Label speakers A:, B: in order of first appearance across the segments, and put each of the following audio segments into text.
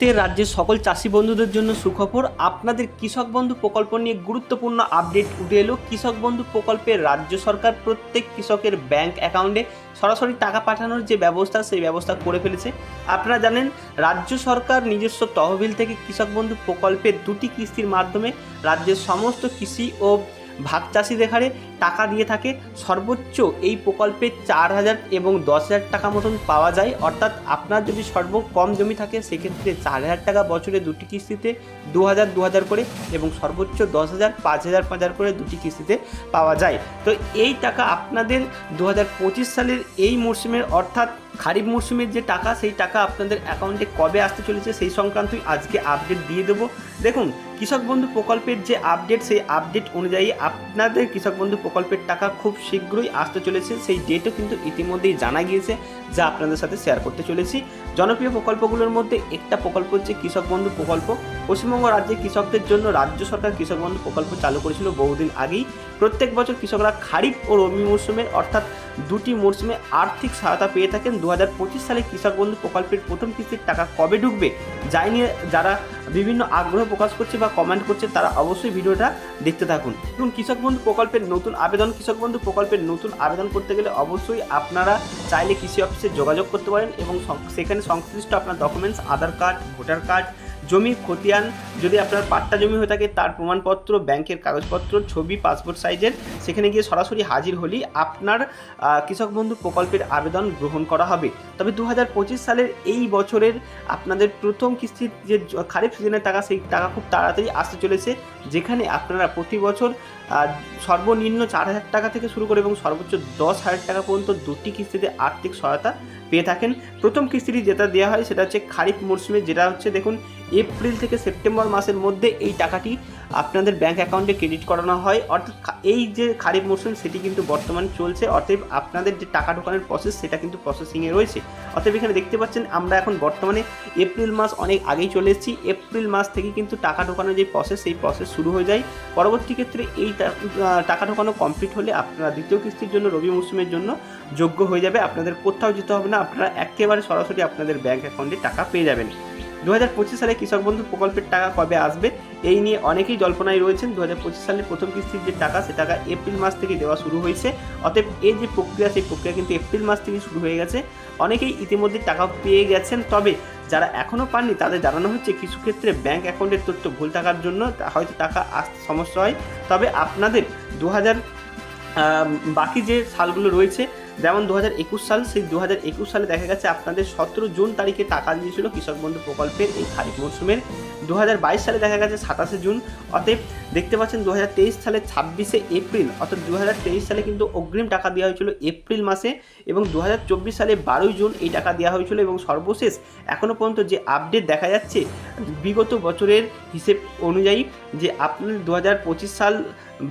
A: মুহূর্তে রাজ্যের সকল চাষি বন্ধুদের জন্য সুখবর। আপনাদের কৃষক বন্ধু প্রকল্প নিয়ে গুরুত্বপূর্ণ আপডেট উঠে এলো। কৃষক বন্ধু প্রকল্পে রাজ্য সরকার প্রত্যেক কৃষকের ব্যাংক অ্যাকাউন্টে সরাসরি টাকা পাঠানোর যে ব্যবস্থা, সেই ব্যবস্থা করে ফেলেছে। আপনারা জানেন, রাজ্য সরকার নিজস্ব তহবিল থেকে কৃষক বন্ধু প্রকল্পের দুটি কিস্তির মাধ্যমে রাজ্যের সমস্ত কৃষি ও ভাগ চাষিদের হারে টাকা দিয়ে থাকে। সর্বোচ্চ এই প্রকল্পে চার হাজার এবং দশ হাজার টাকা মতন পাওয়া যায়। অর্থাৎ আপনার যদি সর্ব কম জমি থাকে, সেক্ষেত্রে চার হাজার টাকা বছরে দুটি কিস্তিতে দু হাজার দু হাজার করে এবং সর্বোচ্চ দশ হাজার, পাঁচ হাজার পাঁচ হাজার করে দুটি কিস্তিতে পাওয়া যায়। তো এই টাকা আপনাদের দু হাজার পঁচিশ সালের এই মরশুমের অর্থাৎ খারিফ মরশুমের যে টাকা, সেই টাকা আপনাদের অ্যাকাউন্টে কবে আসতে চলেছে, সেই সংক্রান্তই আজকে আপডেট দিয়ে দেবো। দেখুন কৃষক বন্ধু প্রকল্পের যে আপডেট সেই আপডেট অনুযায়ী আপনাদের কৃষক বন্ধু প্রকল্পের টাকা খুব শীঘ্রই আসতে চলেছে। সেই ডেটও কিন্তু ইতিমধ্যেই জানা গিয়েছে, যা আপনাদের সাথে শেয়ার করতে চলেছি। জনপ্রিয় প্রকল্পগুলোর মধ্যে একটা প্রকল্প হচ্ছে কৃষক বন্ধু প্রকল্প। পশ্চিমবঙ্গ রাজ্যে কৃষকদের জন্য রাজ্য সরকার কৃষক বন্ধু প্রকল্প চালু করেছিল বহুদিন আগেই। প্রত্যেক বছর কৃষকরা খারিফ ও রবি মরশুমের অর্থাৎ দুটি মরশুমে আর্থিক সহায়তা পেয়ে থাকেন দু হাজার পঁচিশ সালে কৃষক বন্ধু প্রকল্পের প্রথম কিস্তির টাকা কবে ঢুকবে যাই নিয়ে যারা বিভিন্ন আগ্রহ প্রকাশ করছে বা কমেন্ট করছে, তারা অবশ্যই ভিডিওটা দেখতে থাকুন। এবং কৃষক বন্ধু প্রকল্পের নতুন আবেদন, কৃষক বন্ধু প্রকল্পের নতুন আবেদন করতে গেলে অবশ্যই আপনারা চাইলে কৃষি অফিসে যোগাযোগ করতে পারেন এবং সেখানে সংশ্লিষ্ট আপনার documents Aadhaar card voter card জমি খতিয়ান, যদি আপনার পাট্টা জমি হয়ে থাকে, তার প্রমাণপত্র, ব্যাংকের কাগজপত্র, ছবি, পাসপোর্ট সাইজের, সেখানে গিয়ে সরাসরি হাজির হলেই আপনার কৃষক বন্ধু প্রকল্পের আবেদন গ্রহণ করা হবে। তবে দু হাজার পঁচিশ সালের এই বছরের আপনাদের প্রথম কিস্তির যে খারিফ সিজনের টাকা, সেই টাকা খুব তাড়াতাড়ি আসতে চলেছে, যেখানে আপনারা প্রতি বছর সর্বনিম্ন চার হাজার টাকা থেকে শুরু করে এবং সর্বোচ্চ দশ হাজার টাকা পর্যন্ত দুটি কিস্তিতে আর্থিক সহায়তা পেয়ে থাকেন। প্রথম কিস্তিটি যেটা দেওয়া হয়, সেটা হচ্ছে খারিফ মরশুমে যেটা হচ্ছে দেখুন এপ্রিল থেকে সেপ্টেম্বর মাসের মধ্যে এই টাকাটি আপনাদের ব্যাঙ্ক অ্যাকাউন্টে ক্রেডিট করানো হয়। অর্থাৎ এই যে খারিফ মরশুম সেটি কিন্তু বর্তমানে চলছে। অতএব আপনাদের যে টাকা ঢোকানোর প্রসেস সেটা কিন্তু প্রসেসিংয়ে রয়েছে। অতএব এখানে দেখতে পাচ্ছেন, আমরা এখন বর্তমানে এপ্রিল মাস অনেক আগেই চলে এসেছি। এপ্রিল মাস থেকে কিন্তু টাকা ঢোকানোর যে প্রসেস সেই প্রসেস শুরু হয়ে যায়। পরবর্তী ক্ষেত্রে এই টাকা ঢোকানো কমপ্লিট হলে আপনারা দ্বিতীয় কিস্তির জন্য, রবি মরশুমের জন্য যোগ্য হয়ে যাবে। আপনাদের কোথাও যেতে হবে না। আপনারা একেবারে সরাসরি আপনাদের ব্যাঙ্ক অ্যাকাউন্টে টাকা পেয়ে যাবেন। দু হাজার পঁচিশ সালে কৃষক বন্ধু প্রকল্পের টাকা কবে আসবে? এই নিয়ে অনেকেই জল্পনায় রয়েছেন। দু সালের প্রথম কিস্তির যে টাকা, সে টাকা এপ্রিল মাস থেকে দেওয়া শুরু হয়েছে। অতএব এই যে প্রক্রিয়া, সেই প্রক্রিয়া কিন্তু এপ্রিল মাস থেকে শুরু হয়ে গেছে। অনেকেই ইতিমধ্যে টাকা পেয়ে গেছেন। তবে যারা এখনও পাননি, তাদের জানানো হচ্ছে কিছু ক্ষেত্রে ব্যাংক অ্যাকাউন্টের তথ্য ভুল থাকার জন্য হয়তো টাকা আসতে সমস্যা হয়। তবে আপনাদের দু হাজার বাকি যে সালগুলো রয়েছে যেমন দু হাজার একুশ সাল, সেই দু হাজার একুশ সালে দেখা গেছে আপনাদের সতেরো জুন তারিখে টাকা দিয়েছিল কৃষক বন্ধু প্রকল্পের এই খারিফ মরশুমের। দু হাজার বাইশ সালে দেখা গেছে সাতাশে জুন, অতএব দেখতে পাচ্ছেন দু হাজার তেইশ সালে ছাব্বিশে এপ্রিল, অর্থাৎ দু হাজার তেইশ সালে কিন্তু অগ্রিম টাকা দেওয়া হয়েছিল এপ্রিল মাসে এবং দু হাজার চব্বিশ সালে বারোই জুন এই টাকা দেওয়া হয়েছিল এবং সর্বশেষ এখনও পর্যন্ত যে আপডেট দেখা যাচ্ছে বিগত বছরের হিসেব অনুযায়ী যে আপনার দু সাল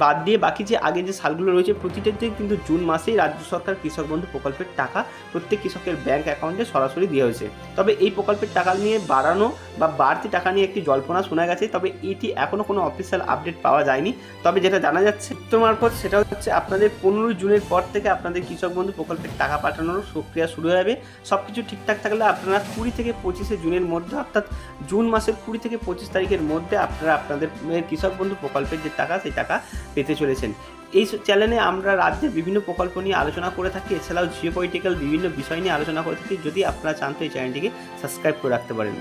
A: বাদ দিয়ে বাকি যে আগে যে সালগুলো রয়েছে প্রতিটাতে কিন্তু জুন মাসেই রাজ্য সরকার কৃষক বন্ধু প্রকল্পের টাকা প্রত্যেক কৃষকের ব্যাংক অ্যাকাউন্টে সরাসরি দেওয়া হয়েছে। তবে এই প্রকল্পের টাকা নিয়ে বাড়ানো বা বাড়তি টাকা নিয়ে একটি জল্পনা শোনা গেছে, তবে এটি এখনও কোনো অফিসিয়াল আপডেট পাওয়া যায়নি। তবে যেটা জানা যাচ্ছে, সূত্র মারফত সেটা হচ্ছে আপনাদের পনেরোই জুনের পর থেকে আপনাদের কৃষক বন্ধু প্রকল্পের টাকা পাঠানোর প্রক্রিয়া শুরু হবে। সব কিছু ঠিকঠাক থাকলে আপনারা কুড়ি থেকে পঁচিশে জুনের মধ্যে, অর্থাৎ জুন মাসের কুড়ি থেকে পঁচিশ তারিখের মধ্যে আপনারা আপনাদের কৃষক বন্ধু প্রকল্পের যে টাকা, সেই টাকা পেতে চলেছেন। এই চ্যানেলে আমরা রাজ্যের বিভিন্ন প্রকল্প নিয়ে আলোচনা করে থাকি। এছাড়াও জিও পলিটিক্যাল বিভিন্ন বিষয় নিয়ে আলোচনা করে থাকি। যদি আপনারা চান তো এই চ্যানেলটিকে সাবস্ক্রাইব করে রাখতে পারেন।